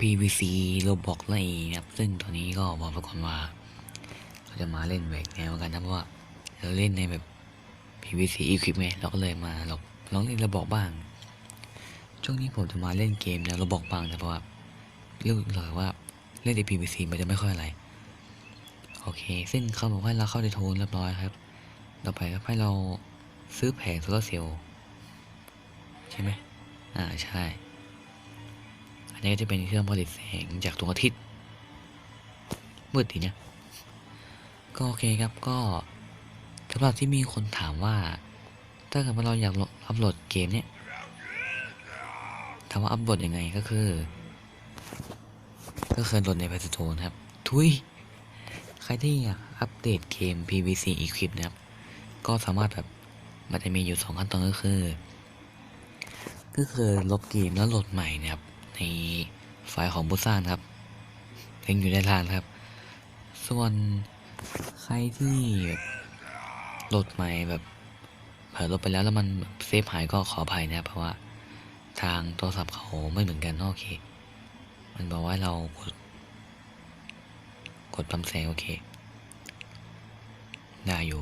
PVC โรบอกอะไรนะครับซึ่งตอนนี้ก็บอกไปก่อนว่าเราจะมาเล่นแหวกแนวกันนะเพราะว่าเราเล่นในแบบ PVC อีคลิปไงเราก็เลยมาลองลองเล่นโรบอกบ้าง ช่วงนี้ผมจะมาเล่นเกมแนวโรบอกบ้างนะเพราะว่าเรื่องเลยว่าเล่นใน PVC มันจะไม่ค่อยอะไร โอเค ซึ่งเขาบอกให้เราเข้าในโทนเรียบร้อยครับ ต่อไปครับให้เราซื้อแผงโซลาร์เซลล์ใช่ไหมอ่าใช่ อันนี้ก็จะเป็นเครื่องผลิตแสงจากดวงอาทิตย์มืดดีเนี่ยก็โอเคครับก็สำหรับที่มีคนถามว่า ถ้าเกิดว่าเราอยากอัพโหลดเกมเนี่ยถามว่าอัพโหลดยังไงก็คือ ก็คือโหลดใน Play Store นครับ ทุยใครที่อยากอัปเดตเกม PVC Equip นะครับ ก็สามารถแบบมันจะมีอยู่สองขั้นตอนก็คือ ก็คือลบเกมแล้วโหลดใหม่นะครับ ในไฟล์ของผู้สร้างนะครับลิงก์อยู่ด้านล่างนครับ ส่วนใครที่แบบโหลดใหม่แบบเผลอลบไปแล้วแล้วมันเซฟหายก็ขออภัยนะเพราะว่าทางโทรศัพท์เขาไม่เหมือนกันโอเค มันบอกว่าเรากด กดปั๊มแสงโอเค ได้อยู่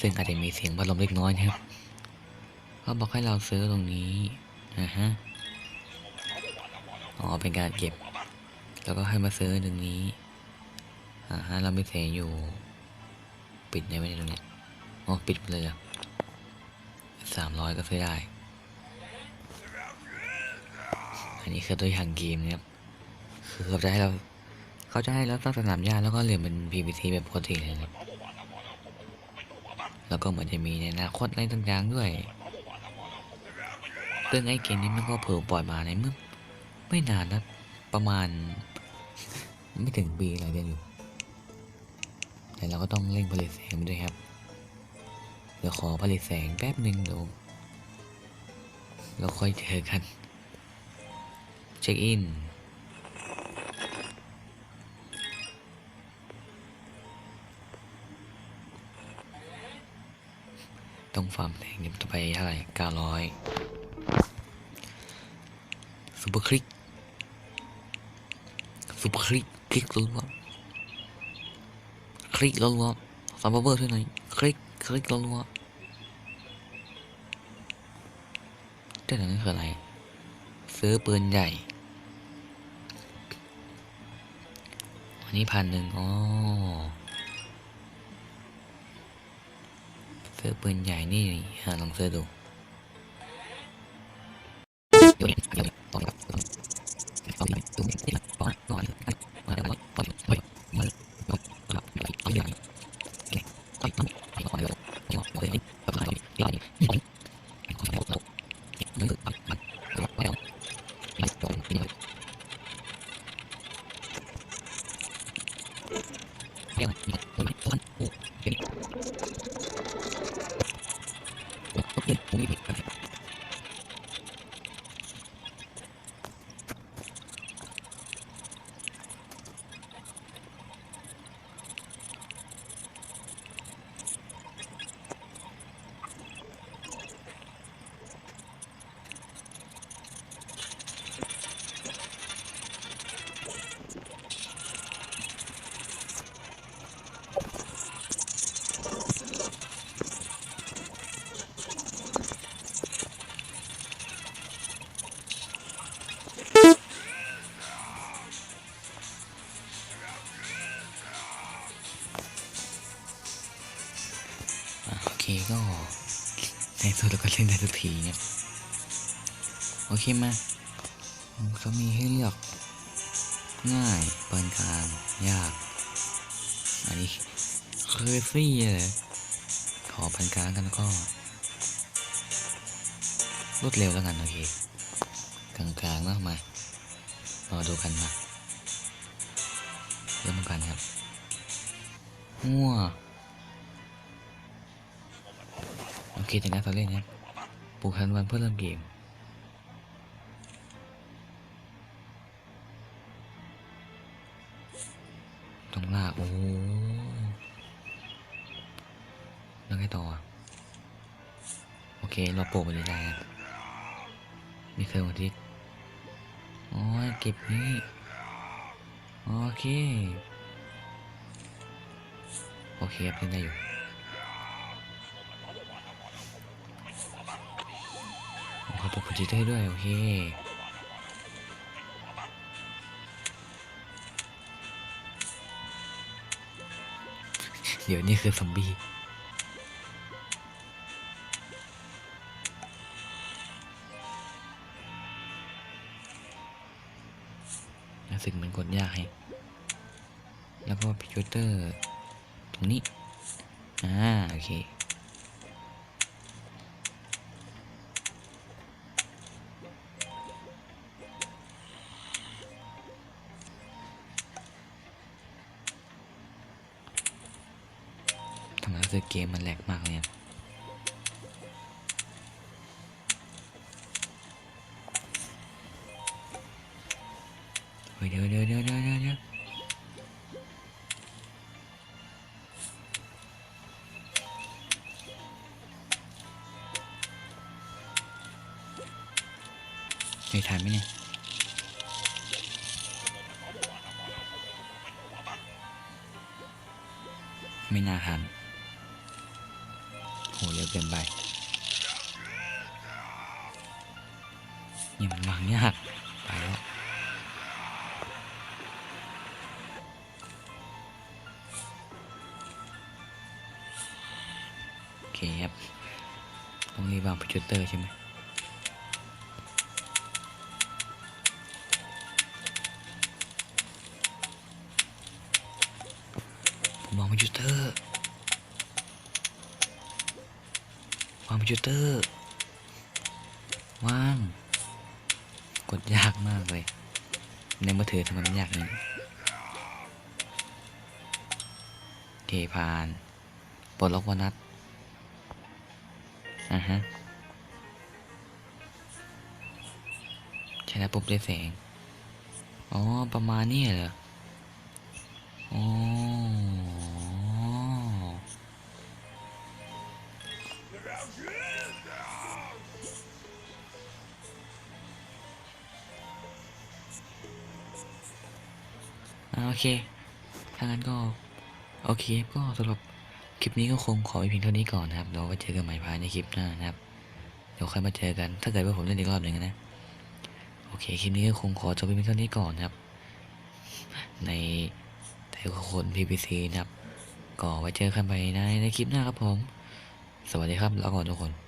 ซึ่งอาจจะมีเสียงพัดลมเล็กน้อยนะครับ เขาบอกให้เราซื้อตรงนี้นะฮะอ๋อเป็นการเก็บ แล้วก็ให้มาซื้อตรงนี้อ่าฮะเราไม่เสียอยู่ ปิดได้ไหมตรงเนี้ยอ๋อปิดเลยอะสามร้อยก็ซื้อได้ อันนี้คือตัวอย่างเกมนะครับคือเขาจะให้เราเขาจะให้เราสร้งสนามหญ้าแล้วก็เหลี่ยมเป็น PVC แบบปกติเลยครับแล้วก็เหมือนจะมีในอนาคตอะไรต่างๆด้วย ซึ่งไอ้เกมนี้มันก็เผลอปล่อยมาในเมื่อไม่นานนะประมาณ ไม่ถึงปีอะไรเดือนอยู่ แต่เราก็ต้องเร่งผลิตแสงไปด้วยครับ เดี๋ยวขอผลิตแสงแป๊บหนึ่งเดี๋ยวเราค่อยเจอกัน เช็คอินต้องฟาร์มแสงเนี่ยจะไปเท่าไหร่เก้าร้อย ซูเปอร์คลิกซูเปอร์คลิกคลิกรัวๆคลิกรัวๆซับเบอร์ช่วยหน่อยคลิกคลิกรัวๆเจ้าหนังนี่คืออะไรซื้อปืนใหญ่อันนี้พันหนึ่งอ๋อซื้อปืนใหญ่นี่ฮะลองซื้อดู Taylor. เคก็ในสุดเราก็เล่นได้สักทีเนี่ย โอเคมาเขามีให้เลือกง่ายปานกลางยาก อันนี้เคยซี่เลยขอปานกลางกันแล้วก็รวดเร็วแล้วกันโอเคกลางๆแล้วมามาดูกันมาเริ่มกันครับมั่ว โอเคจากนั้นเราเล่นนะปลูกทันวันเพื่อเริ่มเกมต้องลากโอ้โหแล้วไงต่อ โอเค เราปลูกไปเลยได้นะมีเครื่องอาทิตย์อ๋อเก็บนี่โอเค โอเคครับเล่นได้อยู่ ปกจิตได้ด้วยโอเคเดี๋ยวนี่คือซอมบี้รู้สึกเหมือนกดยากให้ แล้วก็พิวเตอร์ ตรงนี้ อ่า โอเค สึกเกมมันแหลกมากเลยเดี๋ยวเดี๋ยวเดี๋ยวเดี๋ยวเดี๋ยวเดี๋ยวไม่ทันไหมเนี่ยไม่น่าทัน เร็วเกินไปนี่มันวางยากไปแล้วโอเคครับต้องรีบวางโปรเจคเตอร์ใช่ไหมผมวางโปรเจคเตอร์ คอมพิวเตอร์ ว่าง กดยากมากเลย ในมือถือทำไมมันยากนี่โอเคผ่าน ปลดล็อกวานัทอ่าฮะ ใช้แล้วปุ๊บได้แสง อ๋อ ประมาณนี้เหรอ อ๋อ เคถ้างั้นก็โอเคก็สำหรับคลิปนี้ก็คงขอไว้เพียงเท่านี้ก่อนนะครับเราไว้เจอกันใหม่ภายในคลิปหน้านะครับ เดี๋ยวค่อยมาเจอกัน ถ้าเกิดว่าผมเล่นอีกรอบหนึ่งนะ โอเคคลิปนี้ก็คงขอจบไปเพียงเท่านี้ก่อนนะครับ ในไทยคน PPC นะครับ ก็ไว้เจอกันใหม่ในในคลิปหน้าครับผม สวัสดีครับแล้วก่อนทุกคน